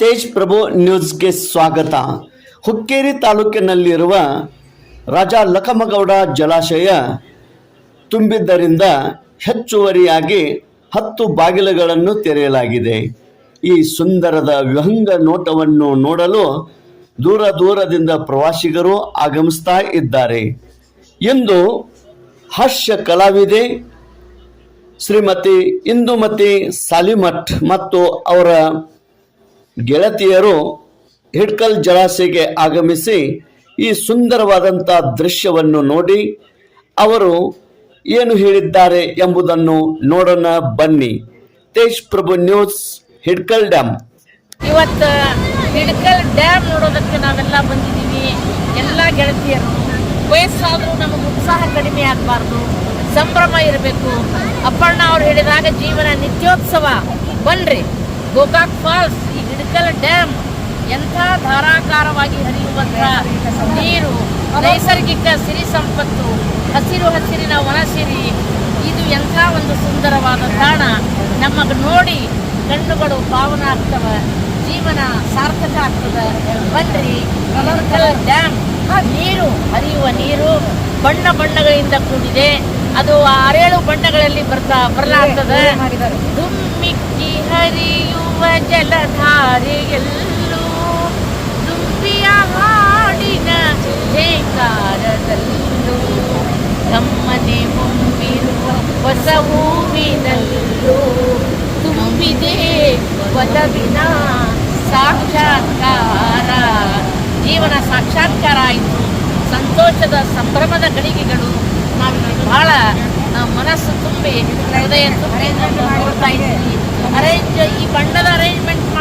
ತೇಜ್ ಪ್ರಭು ನ್ಯೂಸ್ಗೆ ಸ್ವಾಗತ. ಹುಕ್ಕೇರಿ ತಾಲೂಕಿನಲ್ಲಿರುವ ರಾಜ ಲಖಮಗೌಡ ಜಲಾಶಯ ತುಂಬಿದ್ದರಿಂದ ಹೆಚ್ಚುವರಿಯಾಗಿ ಹತ್ತು ಬಾಗಿಲುಗಳನ್ನು ತೆರೆಯಲಾಗಿದೆ. ಈ ಸುಂದರದ ವಿಹಂಗ ನೋಟವನ್ನು ನೋಡಲು ದೂರ ದೂರದಿಂದ ಪ್ರವಾಸಿಗರು ಆಗಮಿಸ್ತಾ ಇದ್ದಾರೆ. ಎಂದು ಹಾಸ್ಯ ಕಲಾವಿದೆ ಶ್ರೀಮತಿ ಇಂದುಮತಿ ಸಾಲಿಮಠ್ ಮತ್ತು ಅವರ ಗೆಳತಿಯರು ಹಿಡ್ಕಲ್ ಜಲಾಶಯಕ್ಕೆ ಆಗಮಿಸಿ ಈ ಸುಂದರವಾದಂಥ ದೃಶ್ಯವನ್ನು ನೋಡಿ ಅವರು ಏನು ಹೇಳಿದ್ದಾರೆ ಎಂಬುದನ್ನು ನೋಡೋಣ ಬನ್ನಿ. ತೇಜ್ ಪ್ರಭು ನ್ಯೂಸ್, ಹಿಡ್ಕಲ್ ಡ್ಯಾಮ್ ಇವತ್ತು ಹಿಡ್ಕಲ್ ಡ್ಯಾಮ್ ನೋಡೋದಕ್ಕೆ ನಾವೆಲ್ಲ ಬಂದಿದ್ದೀವಿ. ಎಲ್ಲ ಗೆಳತಿಯರು. ವಯಸ್ಸಾದರೂ ನಮಗೆ ಉತ್ಸಾಹ ಕಡಿಮೆ ಆಗಬಾರ್ದು. ಸಂಭ್ರಮ ಇರಬೇಕು. ಅಪ್ಪಣ್ಣ ಅವ್ರು ಹೇಳಿದಾಗ ಜೀವನ ನಿತ್ಯೋತ್ಸವ. ಬನ್ರಿ, ಗೋಕಾಕ್ ಫಾಲ್ಸ್, ಈ ಹಿಡ್ಕಲ್ ಡ್ಯಾಮ್ ಎಂಥ ಧಾರಾಕಾರವಾಗಿ ಹರಿಯುವಂತಹ ನೀರು, ನೈಸರ್ಗಿಕ ಸಿರಿ ಸಂಪತ್ತು, ಹಸಿರು ಹಸಿರಿನ ವನಸಿರಿ ಇದು ಎಂಥ ಒಂದು ಸುಂದರವಾದ ತಾಣ. ನಮಗೆ ನೋಡಿ ಕಣ್ಣುಗಳು ಪಾವನ ಆಗ್ತವೆ, ಜೀವನ ಸಾರ್ಥಕ ಆಗ್ತದೆ. ಬನ್ರಿ ಕಲರ್ಕಲ್ ಡ್ಯಾಮ್ ನೀರು, ಹರಿಯುವ ನೀರು ಬಣ್ಣ ಬಣ್ಣಗಳಿಂದ ಕೂಡಿದೆ. ಅದು ಆರೇಳು ಬಣ್ಣಗಳಲ್ಲಿ ಬರ್ತಾ ಬರಲಾಗ್ತದೆ. ಧುಮ್ಮಿಕ್ಕಿ ಹರಿಯುವ ಜಲಧಾರೆಯಲ್ಲೂ ದುಂಬಿಯ ಹಾಡಿನ ಜೇಕಾರದಲ್ಲೂ ನಮ್ಮನೆ ಮುಂಬಿರುವ ಹೊಸ ಹೂವಿನಲ್ಲೂ ತುಂಬಿದೆ ಒಲವಿನ ಸಾಕ್ಷಾತ್ಕಾರ. ಜೀವನ ಸಾಕ್ಷಾತ್ಕಾರ ಆಯಿತು ಸಂತೋಷದ ಸಂಭ್ರಮದ ಗಳಿಗೆಗಳು ಬಹಳ ಮನಸ್ಸು ತುಂಬಿ ಹೃದಯ ತುಂಬಿ ನೋಡ್ತಾ ಅರೇಂಜ್ ಈ ಬಣ್ಣದ ಅರೇಂಜ್ಮೆಂಟ್